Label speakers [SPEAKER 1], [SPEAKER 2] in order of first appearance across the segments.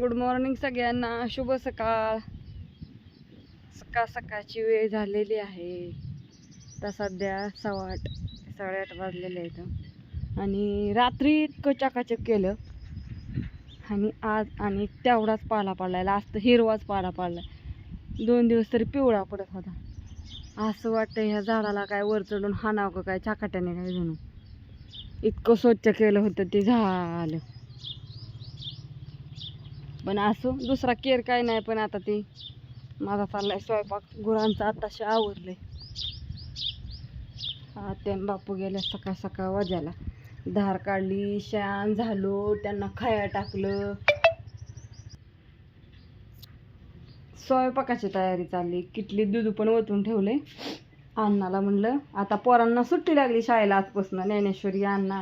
[SPEAKER 1] Good morning सगळ्यांना. शुभ सकाळ. सकाळ सकाळची वेळ झालेली आहे. तर सध्या सव्वा आठ साडेआठ वाजलेले आहेत. आणि रात्री इतकं चकाचक केलं. आणि आज आणि तेवढाच पाला पडलाय. आज तर हिरवाच पाला पडलाय. दोन दिवस तरी पिवळा पडत होता. असं वाटतं ह्या झाडाला काय वर चढून हाणावं काय? चाकाट्याने काय जणू इतकं स्वच्छ केलं होतं ते झालं. पण असो दुसरा केअर काय नाही पण आता ती माझा चाललाय स्वयंपाक. गुरांचा आताशी आवरले ते बापू गेल्या सकाळ सकाळ वाजायला. धार काढली शान झालो त्यांना खाया टाकलं. स्वयंपाकाची तयारी चालली. किटली दूध पण ओतून ठेवले अण्णाला म्हणलं आता पोरांना सुट्टी लागली शाळेला आजपासून. ज्ञानेश्वरी अण्णा.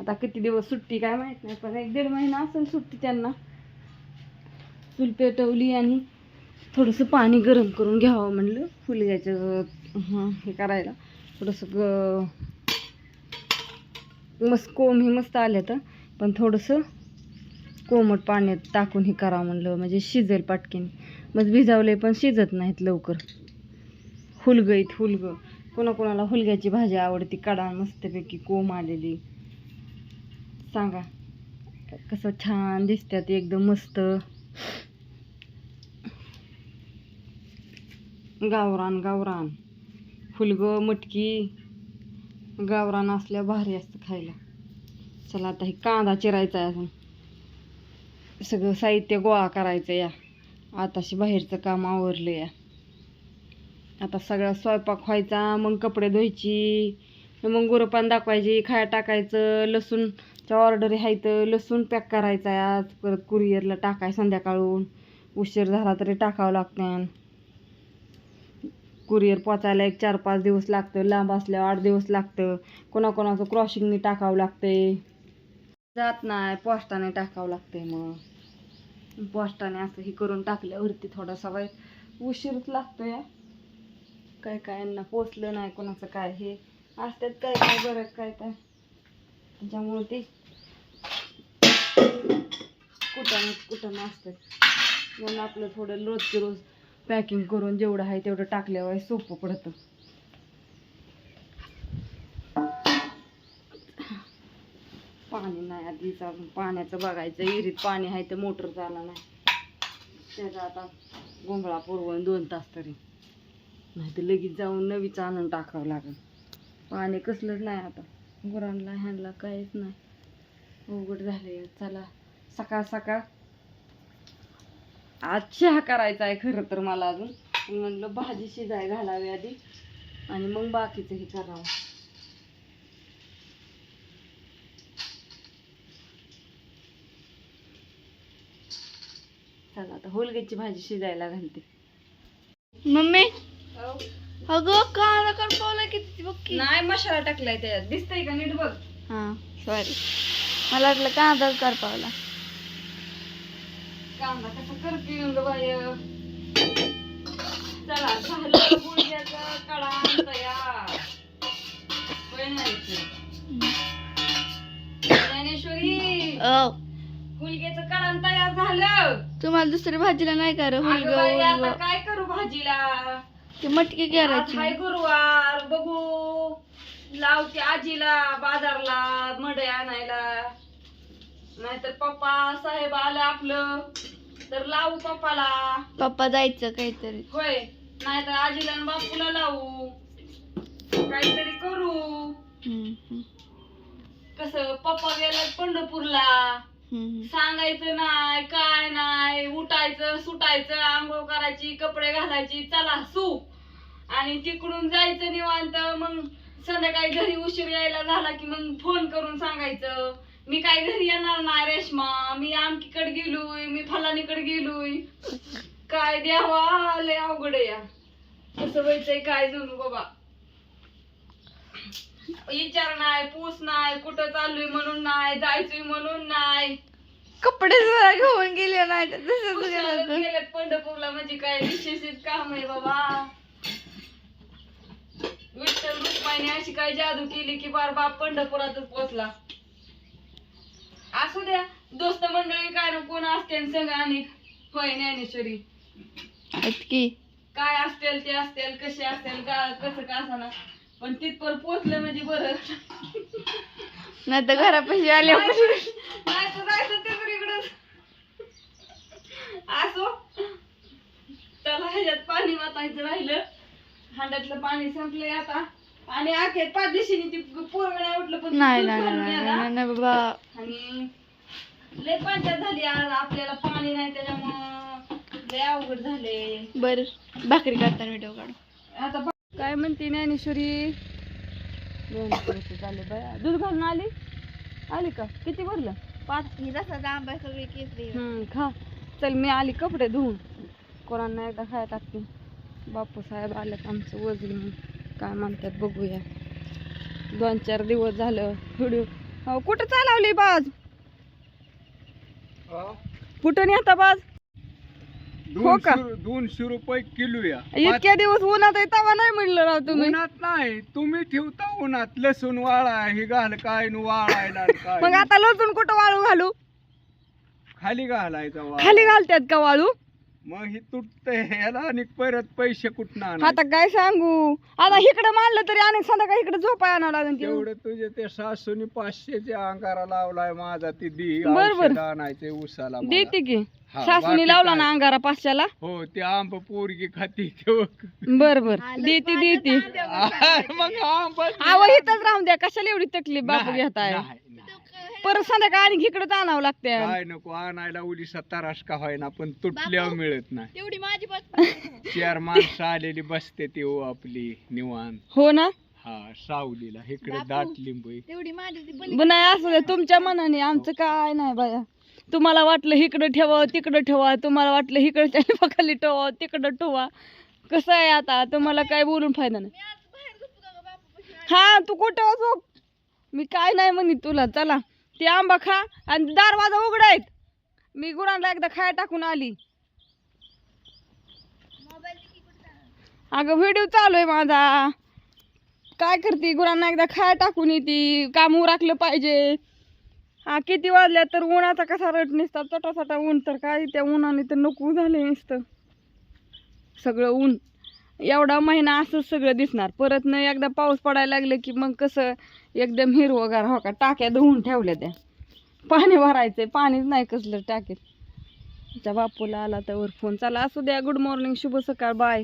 [SPEAKER 1] आता किती दिवस सुट्टी काय माहीत नाही पण एक दीड महिना असेल सुट्टी त्यांना. चूल पेटवली आणि थोडंसं पाणी गरम करून घ्यावं म्हणलं. फुलग्याचं हं, हे करायला. थोडंसं ग मस्त कोंब हे मस्त आले तर पण थोडंसं कोमट पाण्यात टाकून हे करावं म्हणलं. म्हणजे शिजेल पटकन. मग भिजावले पण शिजत नाहीत लवकर. हुलगईत हुलगं. कोणाकोणाला हुलग्याची भाजी आवडती कडा मस्तपैकी कोंब आलेली. सांगा. कसं छान दिसतात एकदम मस्त. गावरान गावरान. फुलगं मटकी. गावरान असल्या भारी असतं खायला. चला आता हे कांदा चिरायचा आहे अजून. सगळं साहित्य गोळा करायचं या. आताशी बाहेरचं काम आवरलं या. आता सगळा स्वयंपाक व्हायचा मग कपडे धुवायची मग गुरपान दाखवायची खाया टाकायचं लसूण च्या ऑर्डर ह्या आहेत लसूण पॅक करायचा आहे आज. परत कुरिअरला टाकाय संध्याकाळून. उशीर झाला तरी टाकावं लागतं कुरिअर पोचायला एक चार पाच दिवस लागतं. लांब असल्यावर आठ दिवस लागतं. कोणाकोणाचं क्रॉसिंगने टाकावं लागते जात नाही पोस्टाने टाकावं लागते मग. पोस्टाने असं हे करून टाकल्यावरती थोडासा वेळ उशीरच लागतो या काय काय यांना पोचलं नाही कोणाचं काय हे. असतात काय काय बरं काय काय त्याच्यामुळे ते कुठं कुठं असतात म्हणून आपलं थोडं रोजचे रोज पॅकिंग करून जेवढं आहे तेवढं टाकल्यावर सोपं पडतं. पाणी नाही आधीच अजून. पाण्याचं बघायचं. विहिरीत पाणी आहे तर मोटर चालला नाही. त्याचा आता गोंगळा पुरवून दोन तास तरी. नाही तर लगेच जाऊन नवीच आणून टाकावं लागेल. पाणी कसलंच नाही आता. गुरांना ह्यांना काहीच नाही. उघड झाले. चला सकाळ सकाळ. आज चहा करायचा आहे खरं तर मला अजून. म्हणलं भाजी शिजाय घालावी आधी आणि मग बाकीचं हे करावं. चला आता होलगेची भाजी शिजायला घालते.
[SPEAKER 2] मम्मी? हो. अगं कांदा करपवला किती बघ की.
[SPEAKER 1] नाही मसाला टाकलाय त्याच्यात. दिसतंय का नीट बघ.
[SPEAKER 2] हा सॉरी मला वाटलं कांदा करपावला
[SPEAKER 1] कांदा कसा करते ग बाय चला झालं. गुडघ्याचा कडा तयार. होय ना इथे? ज्ञानेश्वरी तयार झालं.
[SPEAKER 2] तुम्हाला दुसरी भाजीला नाही का रे
[SPEAKER 1] अगं बाई, आता
[SPEAKER 2] हुलगा
[SPEAKER 1] काय करू भाजीला?
[SPEAKER 2] ती मटकी
[SPEAKER 1] आज
[SPEAKER 2] करायची
[SPEAKER 1] हाय गुरुवार बघू. लावते आजीला बाजारला मडे आणायला. नाहीतर पप्पा साहेब आलं आपलं तर लावू पप्पाला.
[SPEAKER 2] पप्पा जायचं काहीतरी.
[SPEAKER 1] होय नाहीतर आजीला आणि बापूला लावू. काहीतरी करू.
[SPEAKER 2] हम्म, हम्म,
[SPEAKER 1] कसं पप्पा गेला पंढरपूरला.
[SPEAKER 2] हम्म,
[SPEAKER 1] सांगायचं नाही काय नाही उठायचं सुटायचं आंघोळ करायची कपडे घालायची चला सू. आणि तिकडून जायचं निवांत. मग संध्याकाळी घरी उशीर यायला झाला की मग फोन करून सांगायचं मी काय घरी येणार नाही रेश्मा. मी आमकीकडे गेलोय मी फलानीकडे गेलोय. काय द्यावा लय अवघड या. कसं व्हायचंय काय जणू बाबा. विचार नाही पूस नाही कुठं चाललोय म्हणून नाही जायचोय म्हणून नाही.
[SPEAKER 2] कपडे जरा घेऊन गेले नाही
[SPEAKER 1] पंढरपूरला म्हणजे काय विशेषच काम आहे बाबा. रुक्माईने अशी काय जादू केली की बार बाप पंढरपुरातच पोचला. असू द्या दोस्त मंडळी काय ना कोण असते संग आणि होय ज्ञानेश्वरी. काय असतील ते असतील कसे असतील का कसं का असाना पण तिथपर पोचलं म्हणजे बरं.
[SPEAKER 2] नाही तर घरापाशी आले
[SPEAKER 1] नाही तर जायचं ते तर असो. त्याला ह्याच्यात पाणी वाचायचं राहिलं. हांड्यातलं पाणी संपलंय आता. आणि अखेर पाच दिवशीने ती पोरग नाही उठलं पण
[SPEAKER 2] नाही
[SPEAKER 1] दूध
[SPEAKER 2] नाही
[SPEAKER 1] घालून
[SPEAKER 2] नाही
[SPEAKER 1] याला.
[SPEAKER 2] नाही नाही बाबा.
[SPEAKER 1] आणि लय पंचायत झाली आज आपल्याला पाणी नाही त्याच्यामुळं लय अवघड झाले.
[SPEAKER 2] बर भाकरी काढताना व्हिडिओ काढ.
[SPEAKER 1] आता काय म्हणते ज्ञानेश्वरी? झाले बाया दूध घालून आली? आली का? किती भरलं?
[SPEAKER 2] पाच. ही रसाचा आंबा सगळी केसरी
[SPEAKER 1] हम्म, खा. चल मी आली कपडे धुवून. कोणाला एकदा खाया टाकते. बापू साहेब आलेत आमचं वजन. काय म्हणतात बघूया. दोन चार दिवस झालं व्हिडिओ कुठं चालवली बाज? कुठं नेता बाज? हो का?
[SPEAKER 3] दोनशे रुपये किलो या.
[SPEAKER 1] इतक्या दिवस उन्हात आहे तवा नाही म्हणलं राव तुम्ही.
[SPEAKER 3] उन्हात नाही तुम्ही ठेवता उन्हात. लसूण वाळा हे घाल काय न वाळायला काय.
[SPEAKER 1] मग आता लसूण कुठं वाळू घालू?
[SPEAKER 3] खाली घालायचा वाळ.
[SPEAKER 1] खाली घालतात का वाळू?
[SPEAKER 3] मग ही तुटत ह्याला आणि परत पैसे कुठं
[SPEAKER 1] आता काय सांगू? आता इकडे मानलं तरी आणि संध्याकाळी इकडे झोपाय आणावं लागेल की.
[SPEAKER 3] तेवढं तुझे ते सासूनी पाचशेच्या अंगारा लावलाय माझा ती दी
[SPEAKER 1] बर, बर.
[SPEAKER 3] औषध आणायचे उसाला.
[SPEAKER 1] देते की. सासूने लावला? ना अंगारा पाचशेला?
[SPEAKER 3] हो ते आंब पोरगी खाती ते.
[SPEAKER 1] बर बर. देते देते.
[SPEAKER 3] मग आंब
[SPEAKER 1] आव इथंच राहून द्या. कशाला एवढी तकलीफ बापू घेताय? परत संध्याकाळी आणि इकडे आणावं लागते
[SPEAKER 3] काय नको आणायला उलीसा तरास का होईना पण तुटल्यावर मिळत नाही.
[SPEAKER 2] तेवढी माझी
[SPEAKER 3] चार माणसं आलेली बसते ती ओ आपली निवांत.
[SPEAKER 1] हो ना?
[SPEAKER 3] हा सावलीला इकडे. दाट लिंबू आहे.
[SPEAKER 2] तेवढी माझी ती
[SPEAKER 1] ब- नाही असू तुमच्या मनाने आमचं काय नाही बाया. तुम्हाला वाटलं इकडं ठेवा तिकडं ठेवा तुम्हाला वाटलं इकडच्या लिंबाखाली ठेवा तिकडं ठेवा. कसं आहे आता? तुम्हाला काय बोलून फायदा नाही. हा तू कुठं झोप? मी काय नाही म्हणित तुला चला. ते आंबा खा आणि दरवाजा उघडायत मी गुरांना एकदा खाय टाकून आली. अगं व्हिडिओ चालू आहे माझा. काय करते? गुरांना एकदा खाय टाकून येते. काम उराकलं पाहिजे. हा किती वाजल्या तर उन्हाचा कसा रट नसता? चटा ऊन तर काय? त्या उन्हाने तर नको झाले नसतं. सगळं ऊन. एवढा महिना असंच सगळं दिसणार. परत न एकदा पाऊस पडायला लागलं की मग कसं एकदम हिरवगार हो का? टाक्या धुवून ठेवल्या त्या. पाणी भरायचंय पाणीच नाही कसलं टाकीत त्या बापूला आला त्यावर फोन चला असू द्या गुड मॉर्निंग शुभ सकाळ बाय